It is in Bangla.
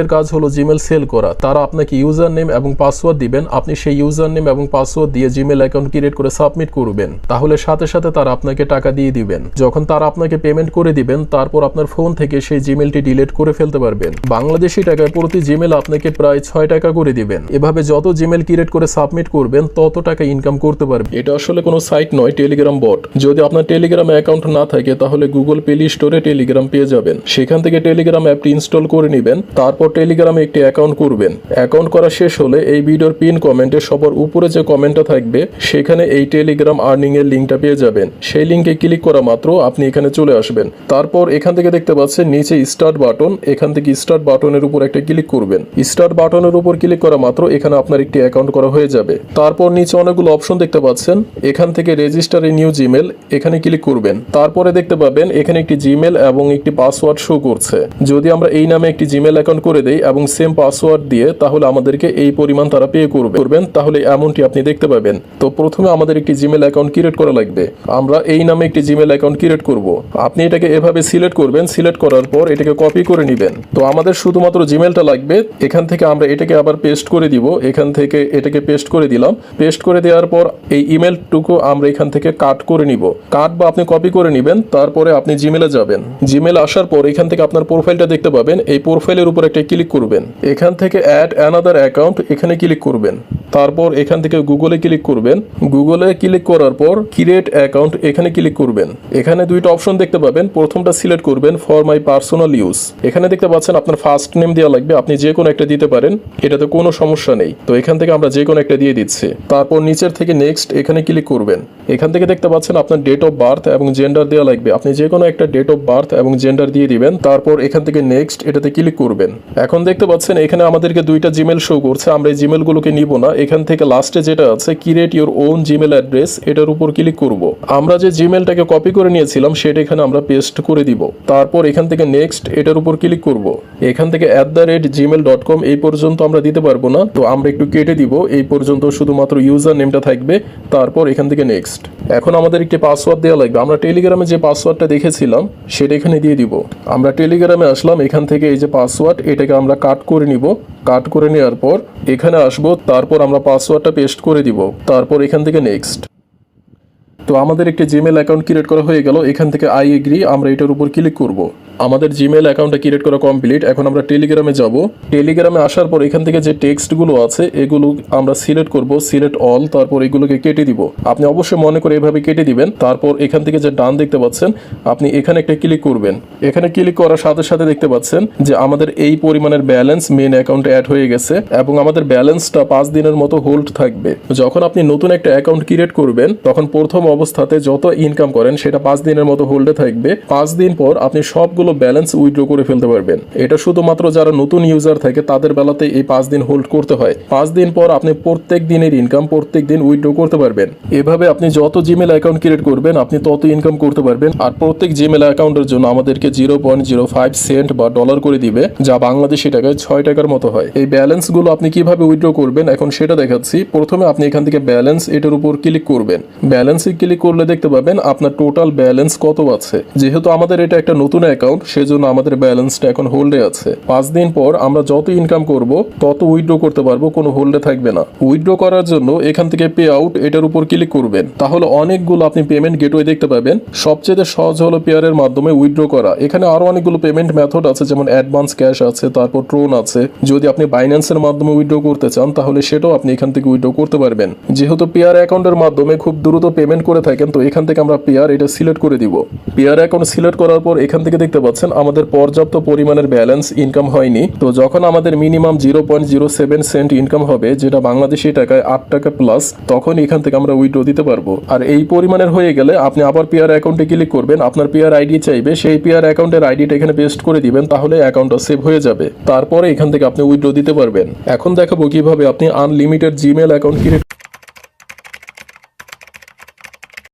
এর কাজ হলো জিমেল সেল করা। তারা আপনাকে ইউজার নেম এবং পাসওয়ার্ড দিবেন। আপনি সেই ইউজার নেম এবং পাসওয়ার্ড দিয়ে জিমেল অ্যাকাউন্ট ক্রিয়েট করে সাবমিট করবেন। তাহলে সাথে সাথে তারা আপনাকে টাকা দিয়ে দিবেন। যখন তারা আপনাকে পেমেন্ট করে দিবেন, তারপর আপনার ফোন থেকে সেই জিমেলটি ডিলিট করে ফেলতে পারবেন। বাংলাদেশি টাকায় প্রতি জিমেল আপনাকে প্রায় ছয় টাকা করে দিবেন। এভাবে যত জিমেল ক্রিয়েট করে সাবমিট করবেন, তত টাকা ইনকাম করতে পারবেন। এটা আসলে কোনো সাইট নয় টেলিগ্রাম বট যদি আপনার টেলিগ্রাম অ্যাকাউন্ট না থাকে, তাহলে গুগল প্লে স্টোরে টেলিগ্রাম পেয়ে যাবেন। সেখান থেকে টেলিগ্রাম অ্যাপটি ইনস্টল করে নেবেন। তারপর টেলিগ্রামে একটি অ্যাকাউন্ট করবেন। অ্যাকাউন্ট করা শেষ হলে এই ভিডিওর পিন কমেন্টে সবার উপরে যে কমেন্টটা থাকবে, সেখানে এই টেলিগ্রাম আর্নিং এর লিঙ্কটা পেয়ে যাবেন। সেই লিঙ্কে ক্লিক করা মাত্র আপনি এখানে চলে আসবেন। তারপর এখান থেকে দেখতে পাচ্ছেন নিচে স্টার্ট বাটন, এখান থেকে স্টার্ট বাটনের উপর একটা ক্লিক করবেন। স্টার্ট বাটনের উপর ক্লিক করা মাত্র এখানে আপনার একটি অ্যাকাউন্ট করা হয়ে যাবে। তারপর নিচে অনেকগুলো অপশন দেখতে পাচ্ছেন। এখান থেকে রেজিস্টার এ নিউ জিমেল, এখানে ক্লিক করবেন। তারপরে দেখতে পাবেন এখানে একটি জিমেল এবং একটি পাসওয়ার্ড শো করছে। যদি আমরা এই নামে একটি জিমেল অ্যাকাউন্ট করে দেই এবং সেম পাসওয়ার্ড দিয়ে তাহলে আমাদেরকে এই পরিমাণ তারা পে করবে। করবেন, তাহলে এমনটি আপনি দেখতে পাবেন। তো প্রথমে আমাদের একটি জিমেল অ্যাকাউন্ট ক্রিয়েট করা লাগবে। আমরা এই নামে একটি জিমেল অ্যাকাউন্ট ক্রিয়েট করব। আপনি এটাকে এভাবে সিলেক্ট করবেন। সিলেক্ট করার পর এটাকে কপি করে নেবেন। তো আমাদের শুধুমাত্র জিমেলটা লাগবে। এখান থেকে আমরা এটাকে আবার পেস্ট করে দিব। এখান থেকে এটাকে পেস্ট করে দিলাম। পেস্ট করে দেওয়ার পর এই ইমেলটুকু আমরা এখান থেকে কাট করে নিব। কাট বা আপনি কপি করে নেবেন। তারপরে আপনি জিমেলে যাবেন। জিমেল আসার পর এখান থেকে আপনার প্রোফাইলটা দেখতে পাবেন। এই প্রোফাইলের উপর একটা ক্লিক করবেন। এখান থেকে অ্যাড অ্যানাদার অ্যাকাউন্ট এখানে ক্লিক করবেন। তারপর এখান থেকে গুগলে ক্লিক করবেন। গুগলে ক্লিক করার পর ক্রিয়েট অ্যাকাউন্ট এখানে ক্লিক করবেন। এখানে দুইটা অপশন দেখতে পাবেন। প্রথমটা সিলেক্ট করবেন ফর মাই পার্সোনাল ইউজ এখানে দেখতে পাচ্ছেন আপনার ফার্স্ট নেম দেওয়া লাগবে। আপনি যে কোনো একটা দিতে পারেন। এটাতে কোনো সমস্যা নেই। তো এখান থেকে আমরা যে কোনো একটা দিয়ে দিচ্ছি। তারপর নিচের থেকে নেক্সট এখানে ক্লিক করবেন। এখান থেকে দেখতে পাচ্ছেন আপনার ডেট অফ বার্থ এবং জেন্ডার দেওয়া লাগবে। আপনি যে কোনো একটা ডেট অফ বার্থ এবং জেন্ডার দিয়ে দিবেন। তারপর এখান থেকে নেক্সট এটাতে ক্লিক করবেন। এখন দেখতে পাচ্ছেন এখানে আমাদেরকে দুইটা জিমেল শো করছে। আমরা এই জিমেলগুলোকে নিব না। এখান থেকে লাস্টে যেটা আছে create your own Gmail address এটার উপর ক্লিক করব। আমরা যে জিমেলটাকে কপি করে নিয়েছিলাম, সেটা এখানে আমরা পেস্ট করে দিব। তারপর এখান থেকে নেক্সট এটার উপর ক্লিক করব। এখান থেকে at the rate Gmail dot com এই পর্যন্ত আমরা দিতে পারব না। তো আমরা একটু কেটে দিব। এই পর্যন্ত শুধুমাত্র ইউজার নেমটা থাকবে। তারপর এখান থেকে নেক্সট এখন আমাদের একটি পাসওয়ার্ড দেওয়া লাগবে। আমরা টেলিগ্রামে যে পাসওয়ার্ডটা দেখেছিলাম, সেটা এখানে দিয়ে দিব। আমরা টেলিগ্রামে আসলাম, এখান থেকে এই যে পাসওয়ার্ড এটাকে আমরা কাট করে নিব। কাট করে নেওয়ার পর, এখানে আসব, তারপর আমরা পাসওয়ার্ডটা পেস্ট করে দিব। তারপর এখান থেকে নেক্সট তো আমাদের একটি জিমেল অ্যাকাউন্ট ক্রিয়েট করা হয়ে গেল। এখান থেকে আই এগ্রি আমরা এটার উপর ক্লিক করব। আমাদের জিমেল অ্যাকাউন্টটা ক্রিয়েট করা কমপ্লিট এখন আমরা টেলিগ্রামে যাব। টেলিগ্রামে আসার পর এখান থেকে যে টেক্সটগুলো আছে, এগুলো আমরা সিলেক্ট করব সিলেক্ট অল তারপর এগুলোকে কেটে দিব। আপনি অবশ্যই মনে করে এভাবে কেটে দিবেন। তারপর এখান থেকে যে ডান দেখতে পাচ্ছেন, আপনি এখানে একটা ক্লিক করবেন। এখানে ক্লিক করার সাথে সাথে দেখতে পাচ্ছেন যে আমাদের এই পরিমাণের ব্যালেন্স মেন অ্যাকাউন্টে অ্যাড হয়ে গেছে এবং আমাদের ব্যালেন্সটা পাঁচ দিনের মতো হোল্ড থাকবে। যখন আপনি নতুন একটা অ্যাকাউন্ট ক্রিয়েট করবেন, তখন প্রথম অবস্থাতে যত ইনকাম করেন, সেটা পাঁচ দিনের মতো হোল্ডে থাকবে। পাঁচ দিন পর আপনি সবগুলো ব্যালেন্স উইথড্র করে ফেলতে পারবেন। এটা শুধুমাত্র যারা নতুন ইউজার থাকে, তাদের বেলাতে এই পাঁচ দিন হোল্ড করতে হয়। পাঁচ দিন পর আপনি প্রত্যেক দিনের ইনকাম প্রত্যেক দিন উইথড্র করতে পারবেন। এভাবে আপনি যত জিমেল অ্যাকাউন্ট ক্রিয়েট করবেন, আপনি তত ইনকাম করতে পারবেন। আর প্রত্যেক জিমেল অ্যাকাউন্টের জন্য আমাদেরকে zero point zero five cent বা ডলার করে দিবে, যা বাংলাদেশি টাকায় ছয় টাকার মতো হয়। এই ব্যালেন্সগুলো আপনি কীভাবে উইথড্র করবেন, এখন সেটা দেখাচ্ছি। প্রথমে আপনি এখান থেকে ব্যালেন্স এটার উপর ক্লিক করবেন। ব্যালেন্সে ক্লিক করলে দেখতে পাবেন আপনার টোটাল ব্যালেন্স কত আছে। যেহেতু আমাদের এটা একটা নতুন অ্যাকাউন্ট সেজন্য আমাদের ব্যালেন্সটা এখন হোল্ডে আছে। পাঁচ দিন পর আমরা যত ইনকাম করব, তত উইথড্র করতে পারব, কোনো হোল্ডে থাকবে না। উইথড্র করার জন্য এখান থেকে পে আউট এটার উপর ক্লিক করবেন। তাহলে অনেকগুলো আপনি পেমেন্ট গেটওয়ে দেখতে পাবেন। সবচেয়ে সহজ হলো পেয়ারের মাধ্যমে উইথড্র করা। এখানে আরও অনেকগুলো পেমেন্ট মেথড আছে, যেমন অ্যাডভান্স ক্যাশ আছে, তারপর ট্রোন আছে। যদি আপনি বাইন্যান্সের মাধ্যমে উইথড্র করতে চান, তাহলে সেটাও আপনি এখান থেকে উইথড্র করতে পারবেন। যেহেতু পেয়ার অ্যাকাউন্টের মাধ্যমে খুব দ্রুত পেমেন্ট করে থাকেন, তো এখান থেকে আমরা পেয়ার এটা সিলেক্ট করে দিব। পেয়ার অ্যাকাউন্ট সিলেক্ট করার পর এখান থেকে দেখতে পাচ্ছেন আমাদের পর্যাপ্ত পরিমাণের ব্যালেন্স ইনকাম হয়নি। তো যখন আমাদের minimum zero point zero seven cent income হবে, যেটা বাংলাদেশি টাকায় আট টাকা প্লাস তখন এখান থেকে আমরা উইথড্র দিতে পারব। আর এই পরিমাণের হয়ে গেলে আপনি আবার পেয়ার অ্যাকাউন্টে ক্লিক করবেন, আপনার পেয়ার আইডি চাইবে, সেই পেয়ার অ্যাকাউন্টের আইডিটা এখানে পেস্ট করে দিবেন, তাহলে অ্যাকাউন্টটা সেভ হয়ে যাবে। তারপরে এখান থেকে আপনি উইথড্র দিতে পারবেন। এখন দেখাবো কীভাবে আপনি আনলিমিটেড জিমেল অ্যাকাউন্ট ক্রিয়েট